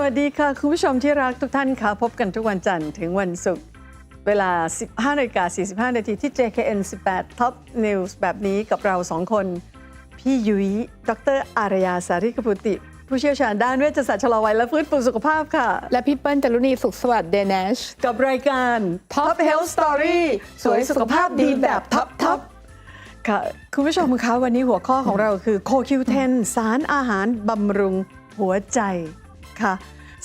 สวัสดีค่ะ คุณผู้ชมที่รักทุกท่านค่ะ พบกันทุกวันจันทร์ถึงวันศุกร์เวลา 15นาฬิกา45 นาทีที่ JKN 18 Top News แบบนี้กับเราสองคน พี่ยุ้ยดรอารยาสาริกพุติ ผู้เชี่ยวชาญด้านเวชศาสตร์ชะลอวัยและฟื้นฟูสุขภาพค่ะ และพี่เปิ้ลจารุณีสุขสวัสดิ์เดนชกับรายการ Top Health Story สวยสุขภาพดีแบบท็อปท็อปค่ะคุณผู้ชมคะวันนี้หัวข้อของเราคือ CoQ10 สารอาหารบำรุงหัวใจ ค่ะ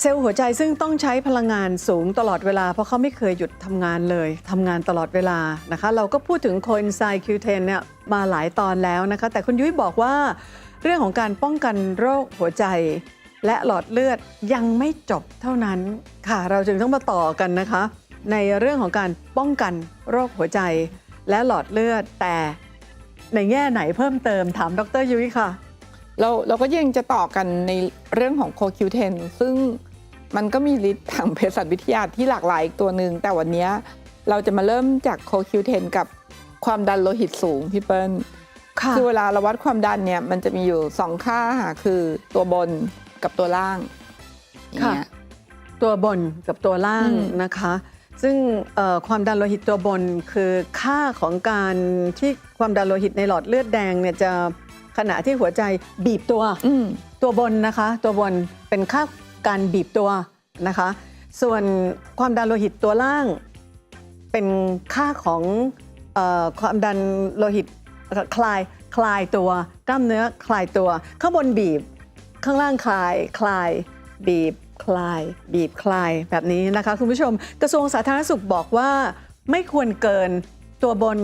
เซลล์หัวใจซึ่งต้องใช้พลังงานสูงตลอดเวลา เพราะเขาไม่เคยหยุดทำงานเลยทำงานตลอดเวลานะคะ เราก็พูดถึงโค e นไซ Q10 เนี่ยมาหลายตอนแล้วนะคะ แต่คุณยุ้ยบอกว่า เรื่องของการป้องกันโรคหัวใจ และหลอดเลือดยังไม่จบเท่านั้นค่ะ เราจึงต้องมาต่อกันนะคะ ในเรื่องของการป้องกันโรคหัวใจ และหลอดเลือดแต่ในแง่ไหนเพิ่มเติมถามดรยุ้ยค่ะ เราเราก็ยังจะต่อกันในเรื่องของโคคิวเทนซึ่งมันก็มีฤทธิ์ทางเภสัชวิทยาที่หลากหลายอีกตัวหนึ่งแต่วันนี้เราจะมาเริ่มจากโคคิวเทนกับความดันโลหิตสูงพี่เปิ้ลค่ะคือเวลาเราวัดความดันเนี่ยมันจะมีอยู่สองค่าค่ะคือตัวบนกับตัวล่างอย่างค่ะเงี้ยตัวบนกับตัวล่างอืมนะคะ ซึ่งเอ่อความดันโลหิตตัวบนคือค่าของการที่ความดันโลหิตในหลอดเลือดแดงเนี่ยจะ ขณะที่หัวใจบีบตัวอืมตัวบนนะคะ ตัวบนเป็นค่าการบีบตัวนะคะ ส่วนความดันโลหิตตัวล่างเป็นค่าของเออความดันโลหิตคลายคลายตัวกล้ามเนื้อคลายตัว ข้างบนบีบข้างล่างคลายคลาย บีบคลาย บีบคลายแบบนี้นะคะคุณผู้ชมกระทรวงสาธารณสุขบอกว่าไม่ควรเกินตัวบน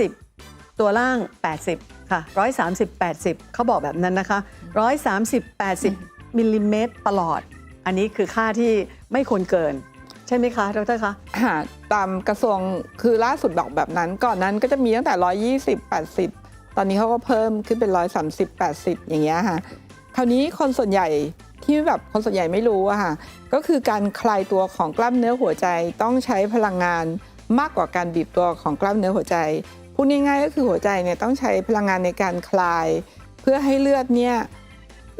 130 ตัวล่าง 80 ค่ะ130 80เขาบอกแบบนั้นนะคะ130 80มิลลิเมตรประหลอด อันนี้คือค่าที่ไม่ควรเกิน ใช่ไหมคะดรคะหาตามกระทรวงคือล่าสุดบอกแบบนั้น ก่อนนั้นก็จะมีตั้งแต่120 80ตอนนี้เขาก็เพิ่มขึ้นเป็น130 80อย่างเงี้ยค่ะคราวนี้คนส่วนใหญ่ที่แบบคนส่วนใหญ่ไม่รู้อะค่ะก็คือการคลายตัวของกล้ามเนื้อหัวใจต้องใช้พลังงานมากกว่าการบีบตัวของกล้ามเนื้อหัวใจ พูดง่ายๆก็คือหัวใจเนี่ยต้องใช้พลังงานในการคลาย เพื่อให้เลือดเนี่ย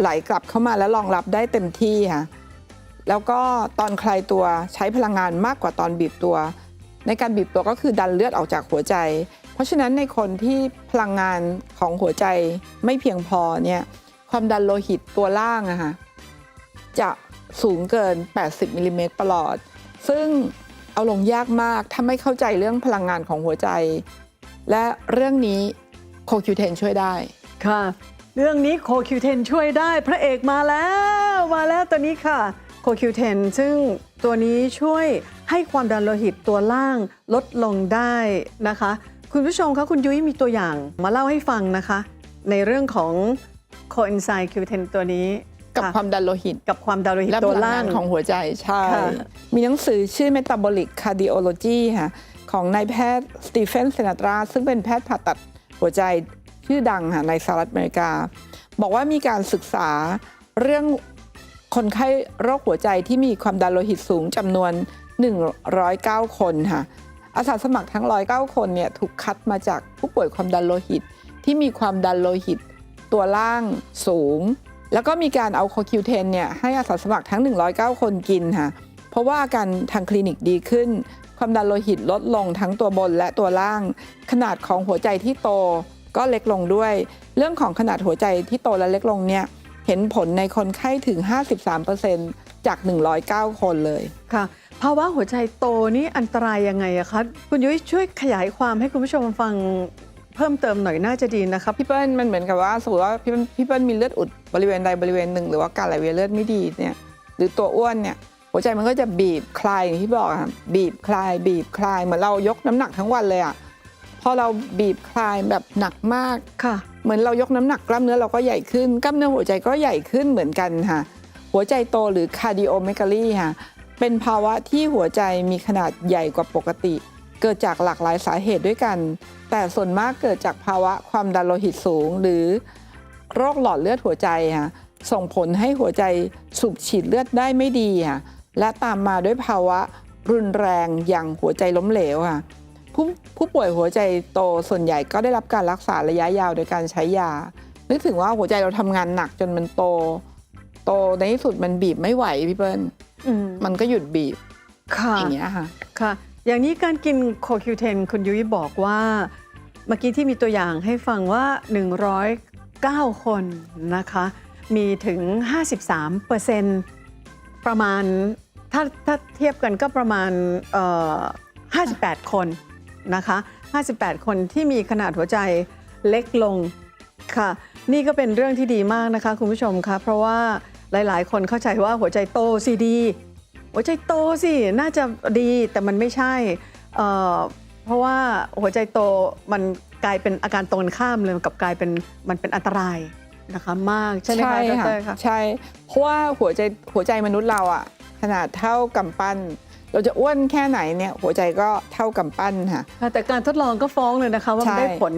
ไหลกลับเข้ามาแล้วรองรับได้เต็มที่ค่ะแล้วก็ตอนคลายตัวใช้พลังงานมากกว่าตอนบีบตัว ในการบีบตัวก็คือดันเลือดออกจากหัวใจ เพราะฉะนั้นในคนที่พลังงานของหัวใจไม่เพียงพอเนี่ยความดันโลหิตตัวล่างอะค่ะจะสูงเกิน 80มิลลิเมตรประหลอด ซึ่งเอาลงยากมากถ้าไม่เข้าใจเรื่องพลังงานของหัวใจ และเรื่องนี้โคคิวเทนช่วยได้ ค่ะ เรื่องนี้โคคิวเทนช่วยได้พระเอกมาแล้วมาแล้วตัวนี้ค่ะโคคิวเทนซึ่งตัวนี้ช่วยให้ความดันโลหิตตัวล่างลดลงได้นะคะ คุณผู้ชมคะคุณยุ้ยมีตัวอย่างมาเล่าให้ฟังนะคะ ในเรื่องของโคเอนไซม์คิวเทนตัวนี้กับค่ะความดันโลหิต กับความดันโลหิตและตัพวลังล่าง งานของหัวใจใช่ ค่ะมีหนังสือชื่อ Metabolic Cardiology ค่ะ ของนายแพทย์สตีเฟนเซนาตรา ซึ่งเป็นแพทย์ผ่าตัดหัวใจชื่อดังค่ะในสหรัฐอเมริกา บอกว่ามีการศึกษาเรื่องคนไข้โรคหัวใจที่มีความดันโลหิตสูงจำนวน 109 คนค่ะอาสาสมัครทั้ง 109 คนเนี่ยถูกคัดมาจากผู้ป่วยความดันโลหิต ที่มีความดันโลหิต ตัวล่างสูง แล้วก็มีการเอาโคคิวเทนเนี่ยให้อาสาสมัครทั้ง 109 คนกินค่ะเพราะว่าอาการทางคลินิกดีขึ้น ความดันโลหิตลดลงทั้งตัวบนและตัวล่าง ขนาดของหัวใจที่โตก็เล็กลงด้วย เรื่องของขนาดหัวใจที่โตและเล็กลงเนี่ยเห็นผลในคนไข้ถึง 53%จาก 109 คนเลยค่ะภาวะหัวใจโตนี่อันตรายยังไงอะคะคุณยุ้ยช่วยขยายความให้คุณผู้ชมฟังเพิ่มเติมหน่อยน่าจะดีนะครับพี่เปิ้ลมันเหมือนกับว่าสมมติว่าพี่เปิ้ลพี่เปิ้ลมีเลือดอุดบริเวณใดบริเวณหนึ่ง หรือว่าการไหลเวียนเลือดไม่ดีเนี่ยหรือตัวอ้วนเนี่ย หัวใจมันก็จะบีบคลายอย่างที่บอกอะค่ะบีบคลาย บีบคลายเหมือนเรายกน้ำหนักทั้งวันเลยอะพอเราบีบคลายแบบหนักมากค่ะ เหมือนเรายกน้ำหนักกล้ามเนื้อเราก็ใหญ่ขึ้นกล้ามเนื้อหัวใจก็ใหญ่ขึ้นเหมือนกันค่ะ หัวใจโตหรือคาร์ดิโอเมกาลีค่ะเป็นภาวะที่หัวใจมีขนาดใหญ่กว่าปกติ เกิดจากหลากหลายสาเหตุด้วยกัน แต่ส่วนมากเกิดจากภาวะความดันโลหิตสูง หรือโรคหลอดเลือดหัวใจค่ะส่งผลให้หัวใจสูบฉีดเลือดได้ไม่ดีค่ะ และตามมาด้วยภาวะรุนแรงอย่างหัวใจล้มเหลวค่ะผู้ผู้ป่วยหัวใจโตส่วนใหญ่ก็ได้รับการรักษาระยะยาวโดยการใช้ยา นึกถึงว่าหัวใจเราทำงานหนักจนมันโต โตในที่สุดมันบีบไม่ไหวพี่เปิ้ลอืมมันก็หยุดบีบค่ะอย่างเงี้ยค่ะค่ะ อย่างนี้การกินโคคิวเทนคุณยุ้ยบอกว่าเมื่อกี้ที่มีตัวอย่างให้ฟังว่า 109 คนนะคะ มีถึง 53เปอร์เซ็นต์ประมาณ ถ้าถ้าเทียบกันก็ประมาณเอ่อ58 คนนะคะ 58 คนที่มีขนาดหัวใจเล็กลงค่ะ นี่ก็เป็นเรื่องที่ดีมากนะคะคุณผู้ชมคะเพราะว่าหลาย ๆ คนเข้าใจว่าหัวใจโตสิดี หัวใจโตสิน่าจะดีแต่มันไม่ใช่เอ่อเพราะว่าหัวใจโตมันกลายเป็นอาการตรงกันข้ามเลยกับกลายเป็นมันเป็นอันตรายนะคะมากใช่ไหมคะดค่ะรคะใช่เพราะว่าหัวใจหัวใจมนุษย์เราอะ ขนาดเท่ากำปั้น เราจะอ้วนแค่ไหนเนี่ยหัวใจก็เท่ากำปั้นค่ะ ค่ะแต่การทดลองก็ฟ้องเลยนะคะ ว่ามันใช่ ได้ผล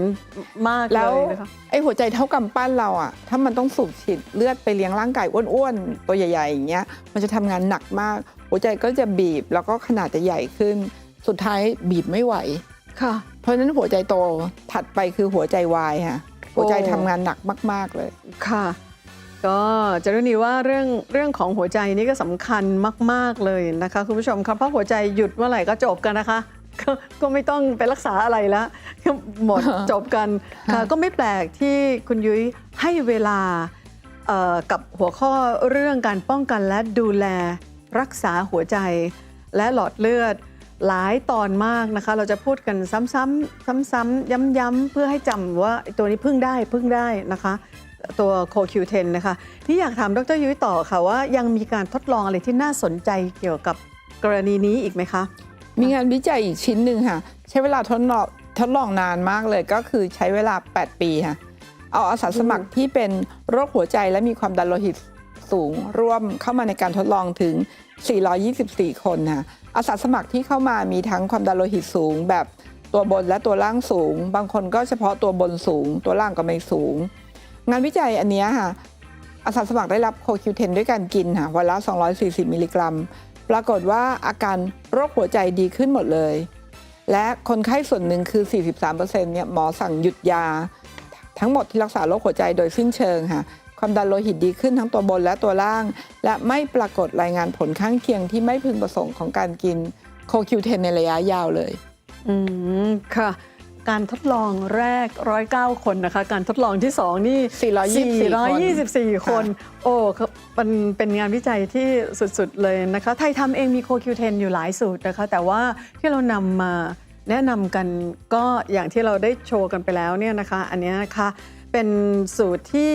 มากเลแล้วยนะคะ ไอ้หัวใจเท่ากำปั้นเราอะถ้ามันต้องสูบฉีดเลือดไปเลี้ยงร่างกายอ้วนๆตัวใหญ่ๆอย่างเงี้ยมันจะทำงานหนักมาก หัวใจก็จะบีบแล้วก็ขนาดจะใหญ่ขึ้น สุดท้ายบีบไม่ไหว ค่ะ เพราะฉะนั้นหัวใจโตถัดไปคือหัวใจวายค่ะหัวใจโอ้ทำงานหนักมาก ๆเลย ค่ะ ก็จะรู้นี้ว่าเรื่องเรื่องของหัวใจนี่ก็สำคัญมาก ๆ เลยนะคะคุณผู้ชมครับเพราะหัวใจหยุดเมื่อไหร่ก็จบกันนะคะก็ก็ไม่ต้องไปรักษาอะไรแล้วก็หมดจบกันค่ะก็ไม่แปลกที่คุณยุ้ยให้เวลาเอ่อกับหัวข้อเรื่องการป้องกันและดูแลรักษาหัวใจ และหลอดเลือดหลายตอนมากนะคะ เราจะพูดกันซ้ำๆซ้ำๆย้ำๆเพื่อให้จำว่าไอ้ตัวนี้พึ่งได้พึ่งได้นะคะ ตัวโคคิวเทนนะคะ ที่อยากถามดรยุ้ยต่อค่ะว่ายังมีการทดลองอะไรที่น่าสนใจเกี่ยวกับกรณีนี้อีกไหมคะ มีงานวิจัยอีกชิ้นหนึ่งค่ะ ใช้เวลาทดลองทดลองนานมากเลยก็คือใช้เวลา 8 ปีค่ะ เอาอาสาสมัครที่เป็นโรคหัวใจและมีความดันโลหิตสูงร่วมเข้ามาในการทดลองถึง 424 คนค่ะอาสาสมัครที่เข้ามามีทั้งความดันโลหิตสูง แบบตัวบนและตัวล่างสูง บางคนก็เฉพาะตัวบนสูง ตัวล่างก็ไม่สูง งานวิจัยอันนี้ค่ะอาสาสมัครได้รับโคคิวเทนด้วยการกินค่ะวันละ 240 มิลลิกรัม ปรากฏว่าอาการโรคหัวใจดีขึ้นหมดเลย และคนไข้ส่วนหนึ่งคือ 43%เนี่ยหมอสั่งหยุดยา ทั้งหมดที่รักษาโรคหัวใจโดยสิ้นเชิงค่ะความดันโลหิตดีขึ้นทั้งตัวบนและตัวล่าง และไม่ปรากฏรายงานผลข้างเคียงที่ไม่พึงประสงค์ของการกินโคคิวเทนในระยะยาวเลย อืม ค่ะ การทดลองแรก 109 คนนะคะ การทดลองที่ 2 นี่ 424 424คน โอ้ครับมันเป็นงานวิจัยที่สุด ๆ เลยนะคะ ไทยทำเองมีโคคิวเทนอยู่หลายสูตรนะคะ แต่ว่าที่เรานำมาแนะนำกันก็อย่างที่เราได้โชว์กันไปแล้วเนี่ยนะคะ อันเนี้ยนะคะเป็นสูตรที่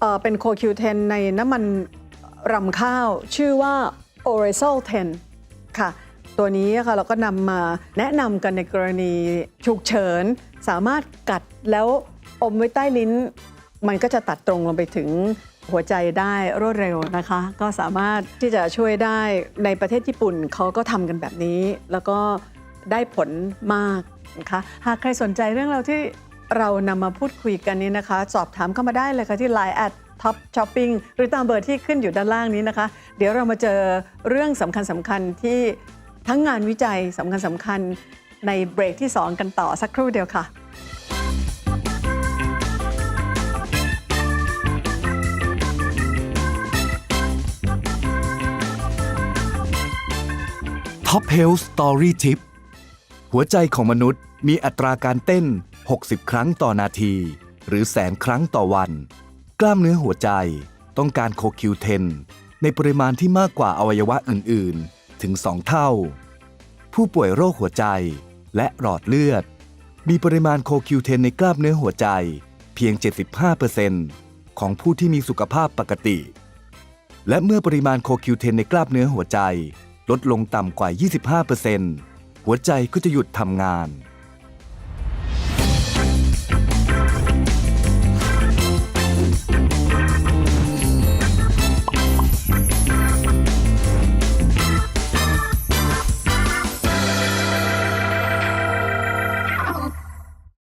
เอ่อเป็นโคคิวเทนในน้ำมันรำข้าว ชื่อว่า o r a z o l 10 ค่ะ ตัวนี้ค่ะเราก็นำมาแนะนำกันในกรณีฉุกเฉิน สามารถกัดแล้วอมไว้ใต้ลิ้น มันก็จะตัดตรงลงไปถึงหัวใจได้รวดเร็วนะคะ ก็สามารถที่จะช่วยได้ในประเทศญี่ปุ่นเขาก็ทำกันแบบนี้ แล้วก็ได้ผลมากนะคะหากใครสนใจเรื่องเราที่เรานำมาพูดคุยกันนี้นะคะ สอบถามเข้ามาได้เลยค่ะที่ Line แอดท็อปช้อปปิ้งหรือตามเบอร์ที่ขึ้นอยู่ด้านล่างนี้นะคะ เดี๋ยวเรามาเจอเรื่องสำคัญสำคัญที่ ทั้งงานวิจัยสำคัญสำคัญในเบรกที่ 2 กันต่อสักครู่เดียวค่ะ Top Health Story Tip หัวใจของมนุษย์มีอัตราการเต้น 60 ครั้งต่อนาที หรือแสนครั้งต่อวัน กล้ามเนื้อหัวใจต้องการโคคิวเทนในปริมาณที่มากกว่าอวัยวะอื่น ๆ ถึง 2 เท่า ผู้ป่วยโรคหัวใจและหลอดเลือด มีปริมาณโคคิวเทนในกล้ามเนื้อหัวใจเพียง 75%ของผู้ที่มีสุขภาพปกติ และเมื่อปริมาณโคคิวเทนในกล้ามเนื้อหัวใจ ลดลงต่ำกว่า 25%หัวใจก็จะหยุดทำงาน